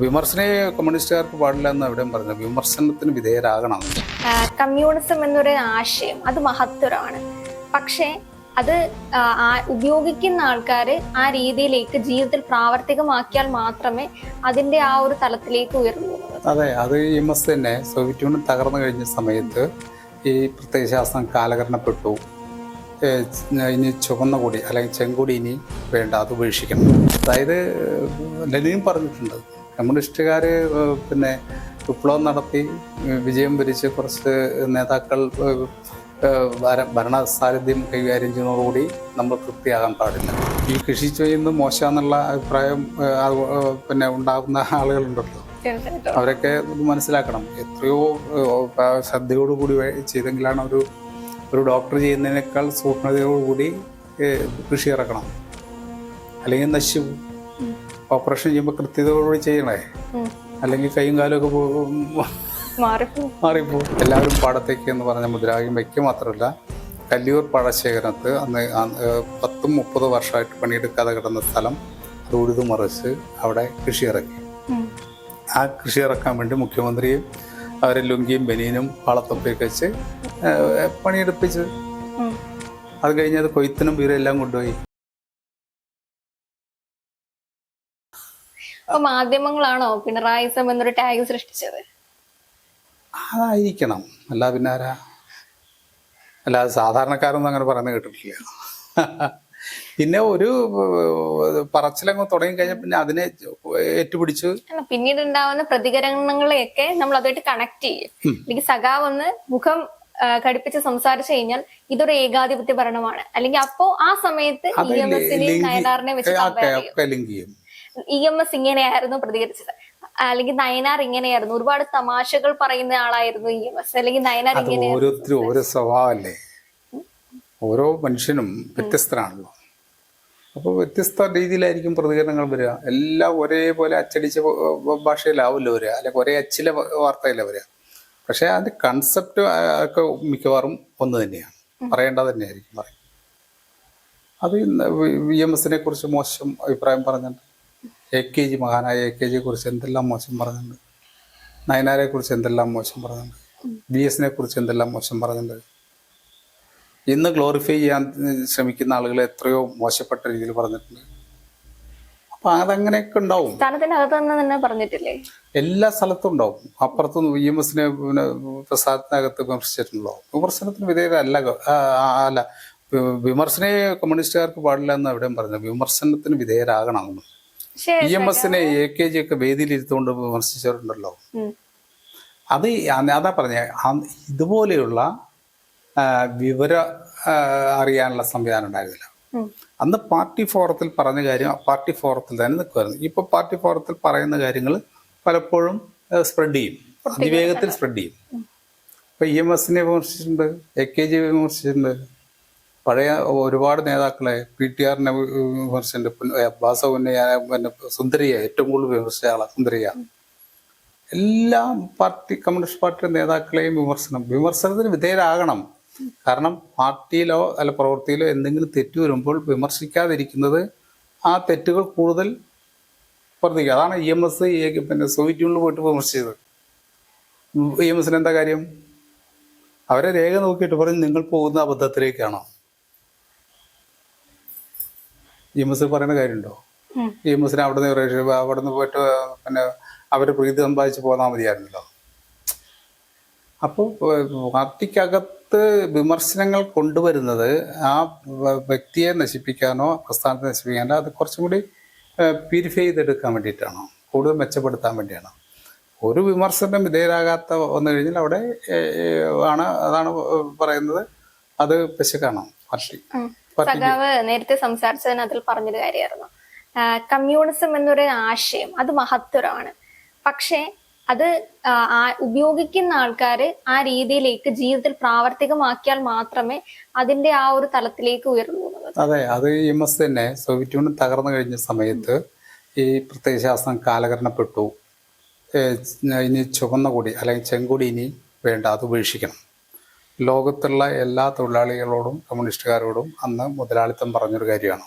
വിമർശനേ കമ്മ്യൂണിസ്റ്റുകാർക്ക് പാടില്ല എന്ന് എവിടെയും പറഞ്ഞു വിമർശനത്തിന് വിധേയരാകണം. കമ്മ്യൂണിസം എന്നൊരു ആശയം അത് മഹത്തരമാണ്. പക്ഷേ അത് ഉപയോഗിക്കുന്ന ആൾക്കാർ ആ രീതിയിലേക്ക് ജീവിതത്തിൽ പ്രാവർത്തികമാക്കിയാൽ മാത്രമേ അതിന്റെ ആ ഒരു തലത്തിലേക്ക് ഉയർന്നു അതെ അത് ഈ മസ് എസ് തന്നെ സോവിയറ്റ് യൂണിയൻ തകർന്നു കഴിഞ്ഞ സമയത്ത് ഈ പ്രത്യയശാസ്ത്രം കാലകരണപ്പെട്ടു ഇനി ചുവന്ന കൊടി അല്ലെങ്കിൽ ചെങ്കൊടി ഇനി വേണ്ട അത് ഉപേക്ഷിക്കണം. അതായത് ലെനിൻ പറഞ്ഞിട്ടുണ്ട് കമ്മ്യൂണിസ്റ്റുകാർ പിന്നെ വിപ്ലവം നടത്തി വിജയം ഭരിച്ച് കുറച്ച് നേതാക്കൾ ഭരണ സാന്നിധ്യം കൈകാര്യം ചെയ്യുന്നതോടുകൂടി നമ്മൾ തൃപ്തിയാകാൻ പാടില്ല. ഈ കൃഷി ചെയ്യുന്നത് മോശമെന്നുള്ള അഭിപ്രായം പിന്നെ ഉണ്ടാകുന്ന ആളുകളുണ്ടല്ലോ. അവരൊക്കെ മനസ്സിലാക്കണം. എത്രയോ ശ്രദ്ധയോടുകൂടി ചെയ്തെങ്കിലാണ് ഒരു ഒരു ഡോക്ടർ ചെയ്യുന്നതിനേക്കാൾ സൂക്ഷ്മതയോടുകൂടി കൃഷി ഇറക്കണം. അല്ലെങ്കിൽ നശിച്ചു. ഓപ്പറേഷൻ ചെയ്യുമ്പോൾ കൃത്യതയോടുകൂടി ചെയ്യണേ. അല്ലെങ്കിൽ കൈയും കാലും ഒക്കെ പോകും മാറിപ്പോ മാറിപ്പോകും എല്ലാവരും പാടത്തേക്ക് എന്ന് പറഞ്ഞ മുദ്രാവാക്യം വയ്ക്കുക മാത്രമല്ല കല്ലിയൂർ പാടശേഖരത്ത് അന്ന് പത്തും മുപ്പത് വർഷമായിട്ട് പണിയെടുക്കാതെ കിടന്ന സ്ഥലം അത് ഉഴുതു മറിച്ച് അവിടെ കൃഷി ഇറക്കി ആ കൃഷി ഇറക്കാൻ വേണ്ടി മുഖ്യമന്ത്രിയും അവരെ ലുങ്കിയും ബനീനും പാളത്തൊപ്പയൊക്കെ വെച്ച് പണിയെടുപ്പിച്ച്. അത് കഴിഞ്ഞ് അത് കൊയ്ത്തിനും വീരെല്ലാം കൊണ്ടുപോയി. അപ്പൊ മാധ്യമങ്ങളാണോ പിണറായിസം എന്നൊരു ടാഗ് സൃഷ്ടിച്ചത്? അതായിരിക്കണം. അല്ല പിന്നെ ആരാ? അല്ലാതെ സാധാരണക്കാരൊന്നും അങ്ങനെ പറയുന്നത് കേട്ടിട്ടില്ല. പിന്നെ ഒരു പറച്ചിലങ്ങ് തുടങ്ങി കഴിഞ്ഞാൽ പിന്നെ അതിനെ ഏറ്റുപിടിച്ച് പിന്നീട് ഉണ്ടാവുന്ന പ്രതികരണങ്ങളെയൊക്കെ നമ്മൾ അതുമായിട്ട് കണക്ട് ചെയ്യും എനിക്ക് സഖാവ് ഒന്ന് മുഖം ഘടിപ്പിച്ച് കടുപ്പിച്ച് സംസാരിച്ചു കഴിഞ്ഞാൽ ഇതൊരു ഏകാധിപത്യ ഭരണമാണ്. അല്ലെങ്കിൽ അപ്പോ ആ സമയത്ത് ഇ എം എസിനെയും നയനാറിനെ വെച്ച് ലിങ്ക് ചെയ്യും. ഇ എം എസ് ഇങ്ങനെയായിരുന്നു പ്രതികരിച്ചത്. അല്ലെങ്കിൽ നയനാർ ഇങ്ങനെയായിരുന്നു. ഒരുപാട് തമാശകൾ പറയുന്ന ആളായിരുന്നു ഇ എം എസ്. അല്ലെങ്കിൽ നയനാർ ഇങ്ങനെ ഓരോരുത്തരും ഓരോ സ്വഭാവമല്ലേ? ഓരോ മനുഷ്യനും വ്യത്യസ്തരാണല്ലോ അപ്പോൾ വ്യത്യസ്ത രീതിയിലായിരിക്കും പ്രതികരണങ്ങൾ വരിക. എല്ലാം ഒരേപോലെ അച്ചടിച്ച ഭാഷയിലാവില്ല വരിക. അല്ലെങ്കിൽ ഒരേ അച്ചിലെ വാർത്തയിലാണ് വരിക. പക്ഷേ അതിന്റെ കൺസെപ്റ്റ് ഒക്കെ മിക്കവാറും ഒന്ന് തന്നെയാണ്. പറയേണ്ടത് തന്നെയായിരിക്കും. പറയും. അത് വി എം എസിനെ കുറിച്ച് മോശം അഭിപ്രായം പറഞ്ഞിട്ടുണ്ട്. എ കെ ജി മഹാനായ എ കെ ജിയെ കുറിച്ച് എന്തെല്ലാം മോശം പറഞ്ഞിട്ടുണ്ട്? നയനാരെ കുറിച്ച് എന്തെല്ലാം മോശം പറഞ്ഞിട്ടുണ്ട്? ബി എസിനെ കുറിച്ച് എന്തെല്ലാം മോശം പറഞ്ഞിട്ടുണ്ട്? ഇന്ന് ഗ്ലോറിഫൈ ചെയ്യാൻ ശ്രമിക്കുന്ന ആളുകൾ എത്രയോ മോശപ്പെട്ട രീതിയിൽ പറഞ്ഞിട്ടുണ്ട്. അപ്പൊ അതങ്ങനെയൊക്കെ ഉണ്ടാവും. തന്നെ പറഞ്ഞിട്ടില്ലേ? എല്ലാ സ്ഥലത്തും ഉണ്ടാവും. അപ്പുറത്തും ഇ എം എസിനെ പിന്നെ പ്രസാദത്തിനകത്ത് വിമർശിച്ചിട്ടുണ്ടോ വിമർശനത്തിന് വിധേയരല്ല. അല്ല. വിമർശനെ കമ്മ്യൂണിസ്റ്റുകാർക്ക് പാടില്ല എന്ന് എവിടെയും പറഞ്ഞു വിമർശനത്തിന് വിധേയരാകണം ഇ എം എസിനെ എ കെ ജി ഒക്കെ വേദിയിലിരുത്തുകൊണ്ട് വിമർശിച്ചിട്ടുണ്ടല്ലോ ഉം. അത് അതാ പറഞ്ഞ ഇതുപോലെയുള്ള വിവര അറിയാനുള്ള സംവിധാനം ഉണ്ടായിരുന്നില്ല. അന്ന് പാർട്ടി ഫോറത്തിൽ പറഞ്ഞ കാര്യം പാർട്ടി ഫോറത്തിൽ തന്നെ നിൽക്കുമായിരുന്നു ഇപ്പൊ പാർട്ടി ഫോറത്തിൽ പറയുന്ന കാര്യങ്ങൾ പലപ്പോഴും സ്പ്രെഡ് ചെയ്യും. അതിവേഗത്തിൽ സ്പ്രെഡ് ചെയ്യും. ഇപ്പൊ ഇ എം എസിനെ വിമർശിച്ചിട്ടുണ്ട് എ കെ ജി വിമർശിച്ചിട്ടുണ്ട് പഴയ ഒരുപാട് നേതാക്കളെ പി ടി ആറിനെ പിന്നെ, ഏ, പിന്നെ സുന്ദരിയ ഏറ്റവും കൂടുതൽ വിമർശിച്ച ആളാണ് സുന്ദരിയ. എല്ലാ പാർട്ടി കമ്മ്യൂണിസ്റ്റ് പാർട്ടിയുടെ നേതാക്കളെയും വിമർശനം വിമർശനത്തിന് വിധേയരാകണം. കാരണം പാർട്ടിയിലോ അല്ല പ്രവൃത്തിയിലോ എന്തെങ്കിലും തെറ്റ് വരുമ്പോൾ വിമർശിക്കാതിരിക്കുന്നത് ആ തെറ്റുകൾ കൂടുതൽ വർദ്ധിക്കുക അതാണ് ഇ എം എസ് പിന്നെ സോവിയറ്റ് യൂണിയനിൽ പോയിട്ട് വിമർശിച്ചത്. ഇ എം എസിന് എന്താ കാര്യം? അവരെ രേഖ നോക്കിയിട്ട് പറഞ്ഞു നിങ്ങൾ പോകുന്ന അബദ്ധത്തിലേക്കാണോ? എം എസ് പറയുന്ന കാര്യമുണ്ടോ? ജിമസിന് എം എസിന് അവിടെ നിന്ന് അവിടെ നിന്ന് പോയിട്ട് പിന്നെ അവർ പ്രീതി സമ്പാദിച്ച് പോന്നാൽ മതിയായിരുന്നല്ലോ. അപ്പോൾ പാർട്ടിക്കകത്ത് വിമർശനങ്ങൾ കൊണ്ടുവരുന്നത് ആ വ്യക്തിയെ നശിപ്പിക്കാനോ പ്രസ്ഥാനത്തെ നശിപ്പിക്കാനോ അത് കുറച്ചും കൂടി പ്യൂരിഫൈ ചെയ്തെടുക്കാൻ വേണ്ടിയിട്ടാണോ. കൂടുതൽ മെച്ചപ്പെടുത്താൻ വേണ്ടിയാണ്. ഒരു വിമർശനം വിധേയരാകാത്ത വന്നു കഴിഞ്ഞാൽ അവിടെ ആണ് അതാണ് പറയുന്നത്. അത് പശുക്കാണോ പാർട്ടി. സഖാവ് നേരത്തെ സംസാരിച്ചതിന് അതിൽ പറഞ്ഞൊരു കാര്യമായിരുന്നു. കമ്മ്യൂണിസം എന്നൊരു ആശയം അത് മഹത്തരമാണ്. പക്ഷേ അത് ഉപയോഗിക്കുന്ന ആൾക്കാർ ആ രീതിയിലേക്ക് ജീവിതത്തിൽ പ്രാവർത്തികമാക്കിയാൽ മാത്രമേ അതിന്റെ ആ ഒരു തലത്തിലേക്ക് ഉയർന്നു അതെ അത് ഇ എം എസ് തന്നെ സോവിയറ്റ് യൂണിയൻ തകർന്നു കഴിഞ്ഞ സമയത്ത് ഈ പ്രത്യയശാസ്ത്രം കാലകരണപ്പെട്ടു ഏ, ഇനി ചുവന്ന കൂടി അല്ലെങ്കിൽ ചെങ്കൊടി ഇനി വേണ്ട അത് ഉപേക്ഷിക്കണം. ലോകത്തുള്ള എല്ലാ തൊഴിലാളികളോടും കമ്മ്യൂണിസ്റ്റുകാരോടും അന്ന് മുതലാളിത്തം പറഞ്ഞൊരു കാര്യമാണ്.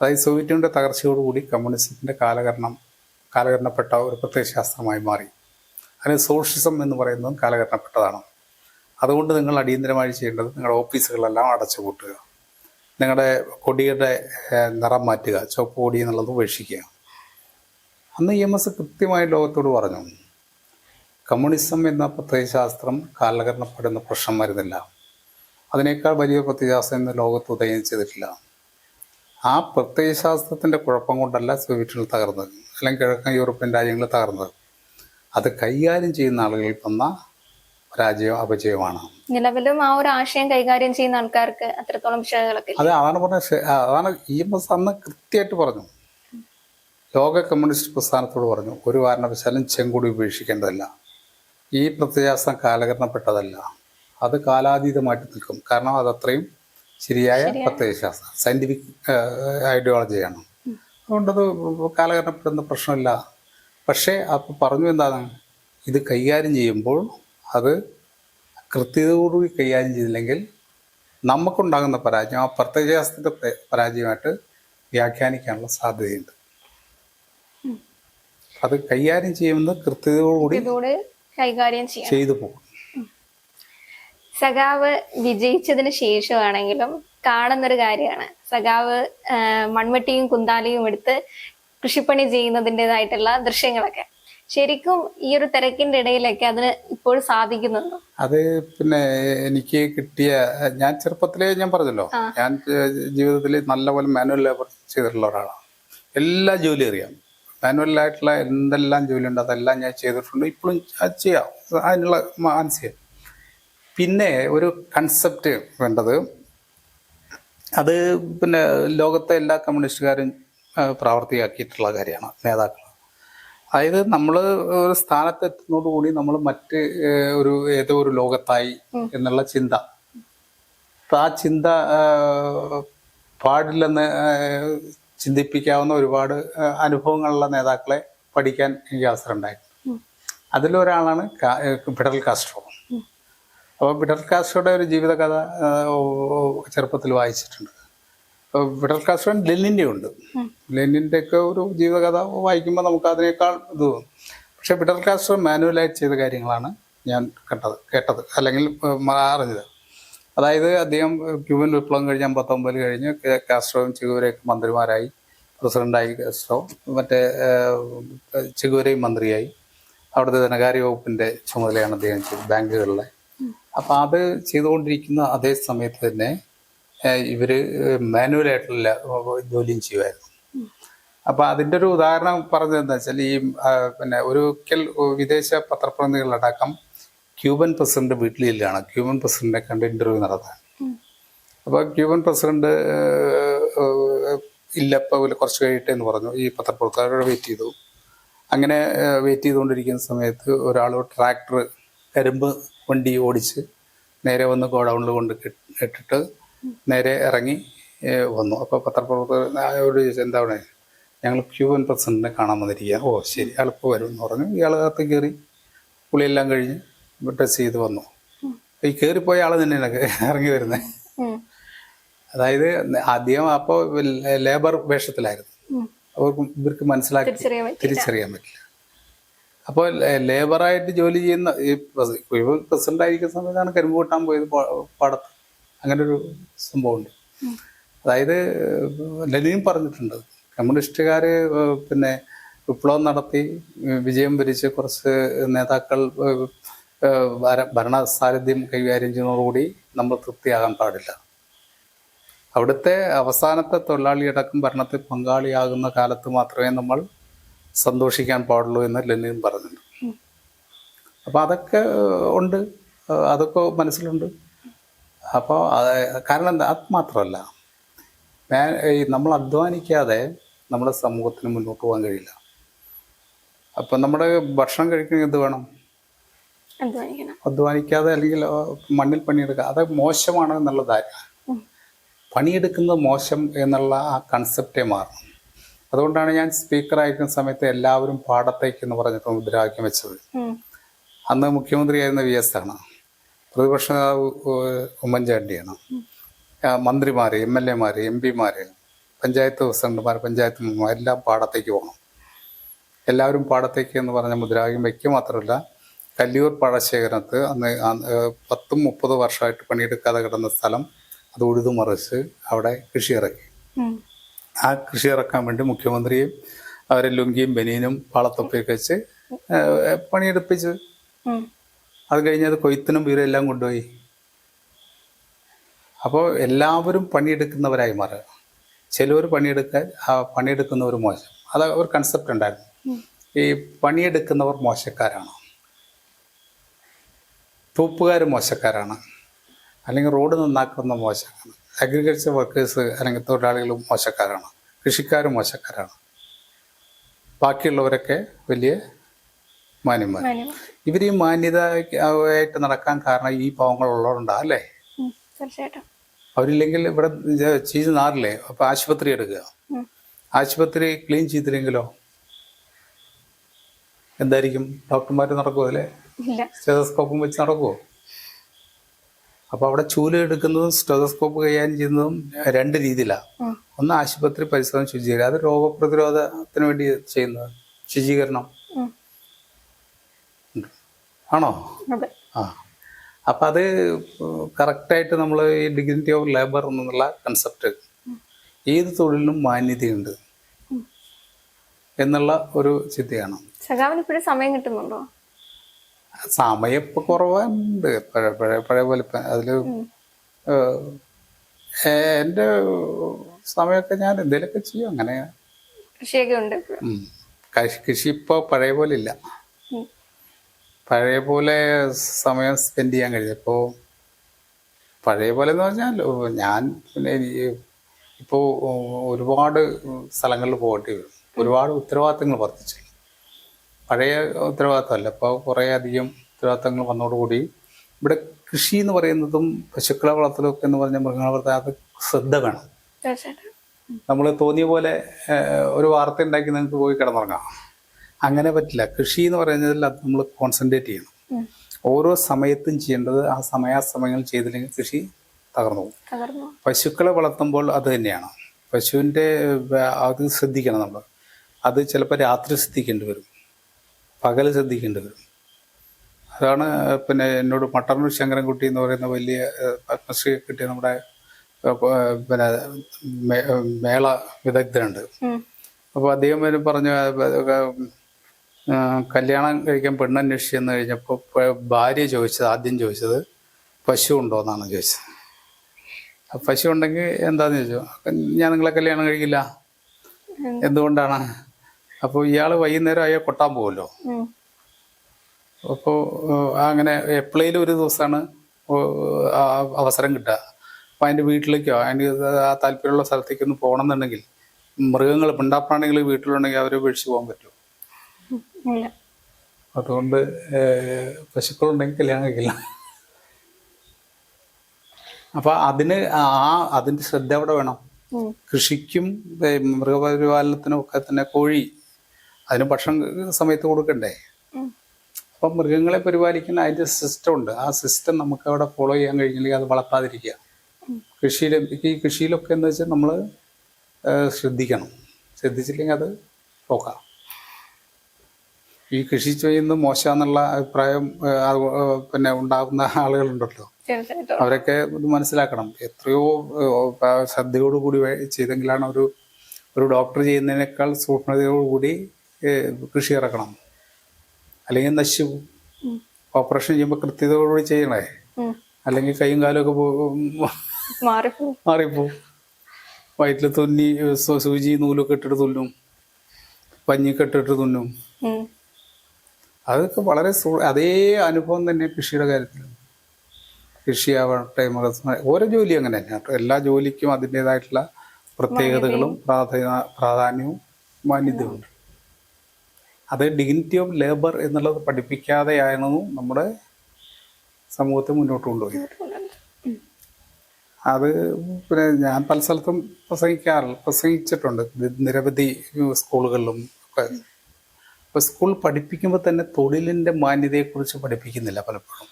അതായത് സോവിയറ്റ് യൂണിയന്റെ തകർച്ചയോടുകൂടി കമ്മ്യൂണിസത്തിന്റെ കാലകരണം കാലഘരണപ്പെട്ട ഒരു പ്രത്യയശാസ്ത്രമായി മാറി. അതിന് സോഷ്യസം എന്ന് പറയുന്നതും കാലഘട്ടപ്പെട്ടതാണ്. അതുകൊണ്ട് നിങ്ങൾ അടിയന്തരമായി ചെയ്യേണ്ടത് നിങ്ങളുടെ ഓഫീസുകളെല്ലാം അടച്ചു കൂട്ടുക നിങ്ങളുടെ കൊടിയുടെ നിറം മാറ്റുക ചുവപ്പ് കൊടി എന്നുള്ളത് ഉപേക്ഷിക്കുക. അന്ന് ഇ എം എസ് കൃത്യമായി ലോകത്തോട് പറഞ്ഞു. കമ്മ്യൂണിസം എന്ന പ്രത്യയശാസ്ത്രം കാലഘട്ടപ്പെടുന്ന പ്രശ്നം വരുന്നില്ല. അതിനേക്കാൾ വലിയ പ്രത്യയശാസ്ത്രം ഇന്ന് ലോകത്ത് ഉദയം ചെയ്തിട്ടില്ല. ആ പ്രത്യയശാസ്ത്രത്തിന്റെ കുഴപ്പം കൊണ്ടല്ല സ്വീഡനിൽ തകർന്നത് അല്ലെങ്കിൽ കിഴക്കൻ യൂറോപ്യൻ രാജ്യങ്ങൾ തകർന്നത്. അത് കൈകാര്യം ചെയ്യുന്ന ആളുകളിൽ വന്ന പരാജയം അപജയമാണ്. നിലവിലും ആ ഒരു ആശയം കൈകാര്യം ചെയ്യുന്ന ആൾക്കാർക്ക് അത്രത്തോളം അത് അതാണ് പറഞ്ഞ അതാണ് ഈ എസ് അന്ന് കൃത്യമായിട്ട് പറഞ്ഞു. ലോക കമ്മ്യൂണിസ്റ്റ് പ്രസ്ഥാനത്തോട് പറഞ്ഞു ഒരു കാരണവശാലും ചെങ്കുടി ഉപേക്ഷിക്കേണ്ടതല്ല. ഈ പ്രത്യാസം കാലഘട്ടപ്പെട്ടതല്ല അത് കാലാതീതമായിട്ട് നിൽക്കും. കാരണം അത് അത്രയും ശരിയായ പ്രത്യയശാസ്ത്രം സയന്റിഫിക് ഐഡിയോളജിയാണ് അതുകൊണ്ടത് കാലഘട്ടപ്പെടുന്ന പ്രശ്നമില്ല. പക്ഷേ അപ്പോൾ പറഞ്ഞു എന്താണ്? ഇത് കൈകാര്യം ചെയ്യുമ്പോൾ അത് കൃത്യതയോടുകൂടി കൈകാര്യം ചെയ്തില്ലെങ്കിൽ നമുക്കുണ്ടാകുന്ന പരാജയം ആ പ്രത്യയശാസ്ത്രത്തിന്റെ പരാജയമായിട്ട് വ്യാഖ്യാനിക്കാനുള്ള സാധ്യതയുണ്ട്. അത് കൈകാര്യം ചെയ്യുന്നത് കൃത്യതയോടുകൂടി കൈകാര്യം ചെയ്യാം ചെയ്തു പോകും. സഖാവ് വിജയിച്ചതിന് ശേഷമാണെങ്കിലും കാണുന്നൊരു കാര്യമാണ്. സഖാവ് മൺവെട്ടിയും കുന്താലിയും എടുത്ത് കൃഷിപ്പണി ചെയ്യുന്നതിന്റെതായിട്ടുള്ള ദൃശ്യങ്ങളൊക്കെ. ശരിക്കും ഈ ഒരു തിരക്കിന്റെ ഇടയിലൊക്കെ അതിന് ഇപ്പോൾ സാധിക്കുന്നുണ്ടോ? അത് പിന്നെ എനിക്ക് കിട്ടിയ ഞാൻ ചെറുപ്പത്തിലേ ഞാൻ പറഞ്ഞല്ലോ ഞാൻ ജീവിതത്തിൽ നല്ലപോലെ മാനുവൽ ലേബർ ചെയ്തിട്ടുള്ള ഒരാളാണ്. എല്ലാ ജോലി അറിയാം. മാനുവലായിട്ടുള്ള എന്തെല്ലാം ജോലി ഉണ്ട് അതെല്ലാം ഞാൻ ചെയ്തിട്ടുണ്ട്. ഇപ്പോഴും അത് ചെയ്യാം. അതിനുള്ള മാനസികം പിന്നെ ഒരു കൺസെപ്റ്റ് വേണ്ടത്. അത് പിന്നെ ലോകത്തെ എല്ലാ കമ്മ്യൂണിസ്റ്റുകാരും പ്രാവർത്തികമാക്കിയിട്ടുള്ള കാര്യമാണ് നേതാക്കൾ അതായത് നമ്മൾ ഒരു സ്ഥാനത്തെത്തുന്നതോടുകൂടി നമ്മൾ മറ്റ് ഒരു ഏതോ ഒരു ലോകത്തായി എന്നുള്ള ചിന്ത. ആ ചിന്ത പാടില്ലെന്ന് ചിന്തിപ്പിക്കാവുന്ന ഒരുപാട് അനുഭവങ്ങളുള്ള നേതാക്കളെ പഠിക്കാൻ എനിക്ക് അവസരം ഉണ്ടായിരുന്നു അതിലൊരാളാണ് ഫിഡൽ കാസ്ട്രോ. അപ്പോൾ ഫിഡൽ കാസ്ട്രോയുടെ ഒരു ജീവിതകഥ ചെറുപ്പത്തിൽ വായിച്ചിട്ടുണ്ട്. ഫിഡൽ കാസ്ട്രോ ലെനിന്റെ ഉണ്ട്. ലെനിന്റെ ഒക്കെ ഒരു ജീവിതകഥ വായിക്കുമ്പോൾ നമുക്ക് അതിനേക്കാൾ ഇത് തോന്നും. പക്ഷേ ഫിഡൽ കാസ്ട്രോ മാനുവലായിട്ട് ചെയ്ത കാര്യങ്ങളാണ് ഞാൻ കണ്ടത് കേട്ടത് അല്ലെങ്കിൽ അറിഞ്ഞത്. അതായത് അദ്ദേഹം ക്യൂബൻ വിപ്ലവം കഴിഞ്ഞ് അമ്പത്തൊമ്പതിൽ കഴിഞ്ഞ് കാസ്ട്രോയും ചെഗുവരയൊക്കെ മന്ത്രിമാരായി. പ്രസിഡന്റായി കാസ്ട്രോ മറ്റേ ചെഗുവരയും മന്ത്രിയായി. അവിടുത്തെ ധനകാര്യ വകുപ്പിന്റെ ചുമതലയാണ് അദ്ദേഹം ചെയ്തത് ബാങ്കുകളിലെ. അപ്പൊ അത് ചെയ്തുകൊണ്ടിരിക്കുന്ന അതേ സമയത്ത് തന്നെ ഇവർ മാനുവലായിട്ടുള്ള ജോലിയും ചെയ്യുമായിരുന്നു. അപ്പൊ അതിന്റെ ഒരു ഉദാഹരണം പറഞ്ഞതെന്ന് വെച്ചാൽ ഈ പിന്നെ ഒരു വിദേശ പത്രപ്രതിനിധികളടക്കം ക്യൂബൻ പ്രസിഡന്റ് വീട്ടിലില്ലാണ്. ക്യൂബൻ പ്രസിഡന്റിനെ കണ്ട് ഇന്റർവ്യൂ നടത്താൻ. അപ്പോൾ ക്യൂബൻ പ്രസിഡന്റ് ഇല്ല ഇപ്പോൾ കുറച്ച് കഴിയട്ടെ എന്ന് പറഞ്ഞു. ഈ പത്രപ്രവർത്തകരോട് വെയിറ്റ് ചെയ്തു. അങ്ങനെ വെയിറ്റ് ചെയ്തുകൊണ്ടിരിക്കുന്ന സമയത്ത് ഒരാൾ ട്രാക്ടർ കരിമ്പ് വണ്ടി ഓടിച്ച് നേരെ വന്ന് ഗോഡൗണിൽ കൊണ്ട് ഇട്ടിട്ട് നേരെ ഇറങ്ങി വന്നു. അപ്പോൾ പത്രപ്രവർത്തകരോട് ചോദിച്ചു എന്താണ്? ഞങ്ങൾ ക്യൂബൻ പ്രസിഡന്റിനെ കാണാൻ വന്നിരിക്കുക ഓ ശരി. അയാളിപ്പോൾ വരും എന്ന് പറഞ്ഞു. ഇയാൾ അകത്ത് കയറി പുളിയെല്ലാം കഴിഞ്ഞ് ഡ്രസ് ചെയ്ത് വന്നു. ഈ കയറിപ്പോയ ആൾ തന്നെയാണ് ഇറങ്ങി വരുന്നത് അതായത് ആദ്യം അപ്പോൾ ലേബർ വേഷത്തിലായിരുന്നു. അവർക്ക് ഇവർക്ക് മനസ്സിലാക്കി തിരിച്ചറിയാൻ പറ്റില്ല. അപ്പോൾ ലേബറായിട്ട് ജോലി ചെയ്യുന്ന ഈ പ്രസിഡന്റ് ആയിരിക്കുന്ന സമയത്താണ് കരിമ്പ് കൂട്ടാൻ പോയത് പടത്ത്. അങ്ങനെ ഒരു സംഭവമുണ്ട് അതായത് ലെനിൻ പറഞ്ഞിട്ടുണ്ട്. കമ്മ്യൂണിസ്റ്റുകാര് പിന്നെ വിപ്ലവം നടത്തി വിജയം വരിച്ച് കുറച്ച് നേതാക്കൾ ഭരണ സാന്നിധ്യം കൈകാര്യം ചെയ്യുന്നതോടുകൂടി നമ്മൾ തൃപ്തിയാകാൻ പാടില്ല. അവിടുത്തെ അവസാനത്തെ തൊഴിലാളിയടക്കം ഭരണത്തിൽ പങ്കാളിയാകുന്ന കാലത്ത് മാത്രമേ നമ്മൾ സന്തോഷിക്കാൻ പാടുള്ളൂ എന്ന് ലെനിൻ പറഞ്ഞിട്ടുണ്ട്. അപ്പോൾ അതൊക്കെ ഉണ്ട്. അതൊക്കെ മനസ്സിലുണ്ട്. അപ്പോൾ കാരണം എന്താ? അത് മാത്രമല്ല. നമ്മൾ അധ്വാനിക്കാതെ നമ്മുടെ സമൂഹത്തിന് മുന്നോട്ട് പോകാൻ കഴിയില്ല. അപ്പം നമ്മുടെ ഭക്ഷണം കഴിക്കണമെങ്കിൽ എന്ത് വേണം. അധ്വാനിക്കാതെ അല്ലെങ്കിൽ മണ്ണിൽ പണിയെടുക്കുക അത് മോശമാണ് എന്നുള്ള ധാരണ. പണിയെടുക്കുന്നത് മോശം എന്നുള്ള ആ കൺസെപ്റ്റേ മാറും. അതുകൊണ്ടാണ് ഞാൻ സ്പീക്കർ ആയിരിക്കുന്ന സമയത്ത് എല്ലാവരും പാടത്തേക്ക് എന്ന് പറഞ്ഞിട്ട് മുദ്രാവാക്യം വെച്ചത്. അന്ന് മുഖ്യമന്ത്രിയായിരുന്ന വി എസ് ആണ്. പ്രതിപക്ഷ നേതാവ് ഉമ്മൻചാണ്ടിയാണ്. മന്ത്രിമാർ മന്ത്രിമാര് എം എൽ എമാർ എം പിമാർ പഞ്ചായത്ത് പ്രസിഡന്റുമാർ പഞ്ചായത്ത് മെമ്പർമാർ എല്ലാം പാടത്തേക്ക് പോകണം. എല്ലാവരും പാടത്തേക്ക് എന്ന് പറഞ്ഞ മുദ്രാവാക്യം വയ്ക്കുക മാത്രമല്ല കല്ലിയൂർ പാടശേഖരത്ത് അന്ന് പത്തും മുപ്പത് വർഷമായിട്ട് പണിയെടുക്കാതെ കിടന്ന സ്ഥലം അത് ഉഴുതുമറിച്ച് അവിടെ കൃഷി ഇറക്കി. ആ കൃഷി ഇറക്കാൻ വേണ്ടി മുഖ്യമന്ത്രിയും അവരെ ലുങ്കിയും ബനീനും പാളത്തൊപ്പയൊക്കെ വെച്ച് പണിയെടുപ്പിച്ച്. അത് കഴിഞ്ഞ് അത് കൊയ്ത്തിനും വീരെല്ലാം എല്ലാം കൊണ്ടുപോയി. അപ്പോൾ എല്ലാവരും പണിയെടുക്കുന്നവരായി മാറുക. ചിലവർ പണിയെടുക്കാൻ ആ പണിയെടുക്കുന്നവർ മോശം. അത് ഒരു കൺസെപ്റ്റ് ഉണ്ടായിരുന്നു. ഈ പണിയെടുക്കുന്നവർ മോശക്കാരാണ്. തൂപ്പുകാർ മോശക്കാരാണ്. അല്ലെങ്കിൽ റോഡ് നന്നാക്കുന്ന മോശക്കാരാണ്. അഗ്രികൾച്ചർ വർക്കേഴ്സ് അല്ലെങ്കിൽ തൊഴിലാളികൾ മോശക്കാരാണ്. കൃഷിക്കാർ മോശക്കാരാണ്. ബാക്കിയുള്ളവരൊക്കെ വലിയ മാന്യന്മാർ. മാന്യം. ഇവർ ഈ മാന്യത ആയിട്ട് നടക്കാൻ കാരണം ഈ പാവങ്ങൾ ഉള്ളവരുണ്ടാ അല്ലേ? അവരില്ലെങ്കിൽ ഇവിടെ ചീസ് ചെയ്ത് നാറില്ലേ? അപ്പൊ ആശുപത്രി എടുക്കുക. ആശുപത്രി ക്ലീൻ ചെയ്തില്ലെങ്കിലോ? എന്തായിരിക്കും? ഡോക്ടർമാർ നടക്കുമോ അല്ലേ ഇല്ല സ്റ്റെതസ്കോപ്പും വെച്ച് നടക്കുമോ അപ്പൊ അവിടെ ചൂൽ എടുക്കുന്നതും സ്റ്റെതസ്കോപ്പ് കൈകാര്യം ചെയ്യുന്നതും രണ്ട് രീതിയിലാണ് ഒന്ന് ആശുപത്രി പരിസരം ശുചീകരണം അത് രോഗപ്രതിരോധത്തിന് വേണ്ടി ചെയ്യുന്നത്. ശുചീകരണം. ആണോ? ആ. അപ്പം അത് കറക്റ്റായിട്ട് നമ്മൾ ഈ ഡിഗ്നിറ്റി ഓഫ് ലേബർ എന്നുള്ള കൺസെപ്റ്റ്. ഏത് തൊഴിലിനും മാന്യതയുണ്ട്. എന്നുള്ള ഒരു ചിന്തയാണ്. സമയം കിട്ടുന്നുണ്ടോ? സമയം ഇപ്പൊ കുറവുണ്ട്. പഴയ പഴയ പഴയ പോലെ അതിൽ എന്റെ സമയമൊക്കെ ഞാൻ എന്തെങ്കിലുമൊക്കെ ചെയ്യും അങ്ങനെ. കൃഷിയൊക്കെ ഉണ്ട്. കൃഷി ഇപ്പൊ പഴയ പോലെ ഇല്ല. പഴയ പോലെ സമയം സ്പെൻഡ് ചെയ്യാൻ കഴിയും ഇപ്പോൾ പഴയ പോലെ എന്ന് പറഞ്ഞാൽ ഞാൻ പിന്നെ ഇപ്പോ ഇപ്പോൾ ഒരുപാട് സ്ഥലങ്ങളിൽ പോകേണ്ടി വരും. ഒരുപാട് ഉത്തരവാദിത്തങ്ങൾ വർദ്ധിച്ചു. പഴയ ഉത്തരവാദിത്തമല്ല. ഇപ്പോൾ കുറേ അധികം ഉത്തരവാദിത്തങ്ങൾ വന്നതോടുകൂടി ഇവിടെ കൃഷി എന്ന് പറയുന്നതും പശുക്കളെ വളർത്തലൊക്കെ എന്ന് പറഞ്ഞ മൃഗങ്ങളെ വളർത്തൽ അത് ശ്രദ്ധ വേണം. നമ്മൾ തോന്നിയ പോലെ ഒരു വാർത്ത ഉണ്ടാക്കി നിങ്ങൾക്ക് പോയി കിടന്നുറങ്ങാം. അങ്ങനെ പറ്റില്ല. കൃഷി എന്ന് പറയുന്നതിൽ അത് നമ്മൾ കോൺസെൻട്രേറ്റ് ചെയ്യണം. ഓരോ സമയത്തും ചെയ്യേണ്ടത് ആ സമയാസമയങ്ങൾ ചെയ്തില്ലെങ്കിൽ കൃഷി തകർന്നു പോകും. പശുക്കളെ വളർത്തുമ്പോൾ അത് തന്നെയാണ്. പശുവിന്റെ അത് ശ്രദ്ധിക്കണം നമ്മൾ. അത് ചിലപ്പോൾ രാത്രി ശ്രദ്ധിക്കേണ്ടി വരും. പകൽ ശ്രദ്ധിക്കേണ്ടി വരും അതാണ് പിന്നെ എന്നോട് മട്ടന്നൂർ ശങ്കരൻകുട്ടി എന്ന് പറയുന്ന വലിയ പത്മശ്രീ കിട്ടിയ നമ്മുടെ പിന്നെ മേള വിദഗ്ധനുണ്ട്. അപ്പോൾ അദ്ദേഹം വരും പറഞ്ഞു കല്യാണം കഴിക്കാൻ പെണ്ണന്വേഷിച്ച് എന്ന് കഴിഞ്ഞപ്പോൾ ഭാര്യ ചോദിച്ചത് ആദ്യം ചോദിച്ചത് പശു ഉണ്ടോ എന്നാണ് ചോദിച്ചത്. പശു ഉണ്ടെങ്കിൽ എന്താന്ന് ചോദിച്ചു? ഞാൻ നിങ്ങളെ കല്യാണം കഴിക്കില്ല. എന്തുകൊണ്ടാണ്? അപ്പോൾ ഇയാൾ വൈകുന്നേരം അയാൾ കൊട്ടാൻ പോകുമല്ലോ അപ്പോ അപ്പോൾ അങ്ങനെ എപ്പോഴേലും ഒരു ദിവസമാണ് അവസരം കിട്ടുക. അപ്പം അതിന്റെ വീട്ടിലേക്കോ അതിന്റെ ആ താല്പര്യമുള്ള സ്ഥലത്തേക്ക് ഒന്ന് പോകണം എന്നുണ്ടെങ്കിൽ മൃഗങ്ങൾ പിണ്ടാപ്രാണികൾ വീട്ടിലുണ്ടെങ്കിൽ അവരെ ഉപേക്ഷിച്ച് പോകാൻ പറ്റും. ഇല്ല. അതുകൊണ്ട് പശുക്കളുണ്ടെങ്കിൽ കല്യാണം കഴിക്കില്ല. അപ്പൊ അതിന് ആ അതിന്റെ ശ്രദ്ധ അവിടെ വേണം. കൃഷിക്കും മൃഗപരിപാലനത്തിനും ഒക്കെ തന്നെ കോഴി അതിന് ഭക്ഷണം സമയത്ത് കൊടുക്കണ്ടേ. അപ്പം മൃഗങ്ങളെ പരിപാലിക്കുന്ന അതിന്റെ സിസ്റ്റം ഉണ്ട് ആ സിസ്റ്റം നമുക്ക് അവിടെ ഫോളോ ചെയ്യാൻ കഴിഞ്ഞില്ലെങ്കിൽ അത് വളർത്താതിരിക്കുക. കൃഷിയിൽ ഈ കൃഷിയിലൊക്കെ എന്ന് വെച്ചാൽ നമ്മൾ ശ്രദ്ധിക്കണം. ശ്രദ്ധിച്ചില്ലെങ്കിൽ അത് പോക്കാം. ഈ കൃഷി ചെയ്യുന്നത് മോശമെന്നുള്ള അഭിപ്രായം പിന്നെ ഉണ്ടാകുന്ന ആളുകളുണ്ടല്ലോ. അവരൊക്കെ ഇത് മനസ്സിലാക്കണം. എത്രയോ ശ്രദ്ധയോടുകൂടി ചെയ്തെങ്കിലാണ് ഒരു ഒരു ഡോക്ടർ ചെയ്യുന്നതിനേക്കാൾ സൂക്ഷ്മതയോടുകൂടി കൃഷി ഇറക്കണം. അല്ലെങ്കിൽ നശിച്ചു. ഓപ്പറേഷൻ ചെയ്യുമ്പോൾ കൃത്യതയോടുകൂടി ചെയ്യണേ. അല്ലെങ്കിൽ കൈയും കാലും ഒക്കെ പോകും മാറിപ്പോ വയറ്റിൽ തുന്നി സൂചി നൂലൊക്കെ ഇട്ടിട്ട് തുന്നും. പഞ്ഞി ഇട്ടിട്ട് തുന്നും. അതൊക്കെ വളരെ അതേ അനുഭവം തന്നെ കൃഷിയുടെ കാര്യത്തിൽ കൃഷിയാവട്ടെ ഓരോ ജോലി അങ്ങനെ തന്നെ. എല്ലാ ജോലിക്കും അതിന്റെതായിട്ടുള്ള പ്രത്യേകതകളും പ്രാധാന്യ പ്രാധാന്യവും മാന്യതയുണ്ട് അത് ഡിഗ്നിറ്റി ഓഫ് ലേബർ എന്നുള്ളത് പഠിപ്പിക്കാതെയായിരുന്നു നമ്മുടെ സമൂഹത്തെ മുന്നോട്ട് കൊണ്ടുപോയത്. അത് പിന്നെ ഞാൻ പല സ്ഥലത്തും പ്രസംഗിക്കാറില്ല പ്രസംഗിച്ചിട്ടുണ്ട്. നിരവധി സ്കൂളുകളിലും ഒക്കെ. ഇപ്പൊ സ്കൂൾ പഠിപ്പിക്കുമ്പോൾ തന്നെ തൊഴിലിന്റെ മാന്യതയെക്കുറിച്ച് പഠിപ്പിക്കുന്നില്ല പലപ്പോഴും.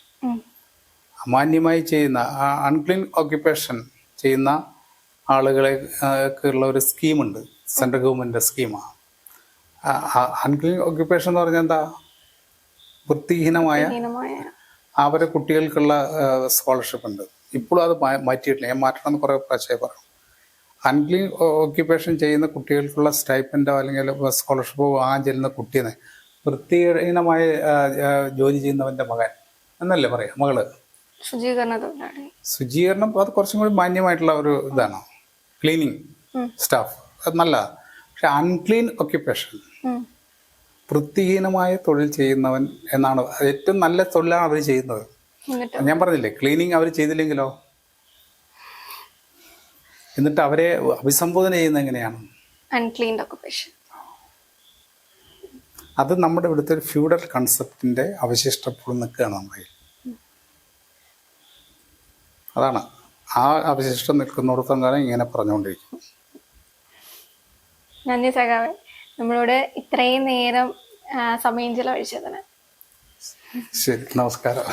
അമാന്യമായി ചെയ്യുന്ന അൺക്ലീൻ ഓക്യുപ്പേഷൻ ചെയ്യുന്ന ആളുകളെ ഉള്ള ഒരു സ്കീമുണ്ട്. സെൻട്രൽ ഗവൺമെന്റിന്റെ സ്കീമാണ് അൺക്ലീൻ ഓക്യുപ്പേഷൻ എന്ന് പറഞ്ഞാൽ എന്താ? വൃത്തിഹീനമായ ഹീനമായ അവരെ കുട്ടികൾക്കുള്ള സ്കോളർഷിപ്പ് ഉണ്ട്. ഇപ്പോഴും അത് മാറ്റിയിട്ടില്ല. ഞാൻ മാറ്റണം എന്ന് കുറേ പ്രാവശ്യമായി പറഞ്ഞു. അൺക്ലീൻ ഓക്യുപ്പേഷൻ ചെയ്യുന്ന കുട്ടികൾക്കുള്ള സ്റ്റൈപ്പൻഡോ അല്ലെങ്കിൽ സ്കോളർഷിപ്പോ വാങ്ങാൻ ചെല്ലുന്ന കുട്ടീനെ വൃത്തിഹീനമായ ജോലി ചെയ്യുന്നവന്റെ മകൻ എന്നല്ലേ പറയാം? മകൾ. ശുചീകരണ തൊഴിലാളി. ശുചീകരണം അത് കുറച്ചും കൂടി മാന്യമായിട്ടുള്ള ഒരു ഇതാണ്. Cleaning staff. അത് നല്ലതാണ് പക്ഷെ അൺക്ലീൻ ഒക്യുപ്പേഷൻ. വൃത്തിഹീനമായ തൊഴിൽ ചെയ്യുന്നവൻ എന്നാണ്. ഏറ്റവും നല്ല തൊഴിലാണ് അവർ ചെയ്യുന്നത്. ഞാൻ പറഞ്ഞില്ലേ ക്ലീനിങ് അവർ ചെയ്തില്ലെങ്കിലോ? എന്നിട്ട് അവരെ അഭിസംബോധന ചെയ്യുന്നത് എങ്ങനെയാണ്? അൺക്ലീൻഡ് അത് നമ്മുടെ ഇവിടുത്തെ ഒരു ഫ്യൂഡൽ കൺസെപ്റ്റിന്റെ അവശിഷ്ടപ്പോൾ നിൽക്കുകയാണ് നമ്മുടെ അതാണ്. ആ അവശിഷ്ടം നിൽക്കുന്നിടത്തോളം കാലം ഇങ്ങനെ പറഞ്ഞുകൊണ്ടിരിക്കും. നന്ദി സഖാവെ. നമ്മളോട് ഇത്രയും നേരം സമയം ചിലവഴിച്ചതിന്. ശരി നമസ്കാരം.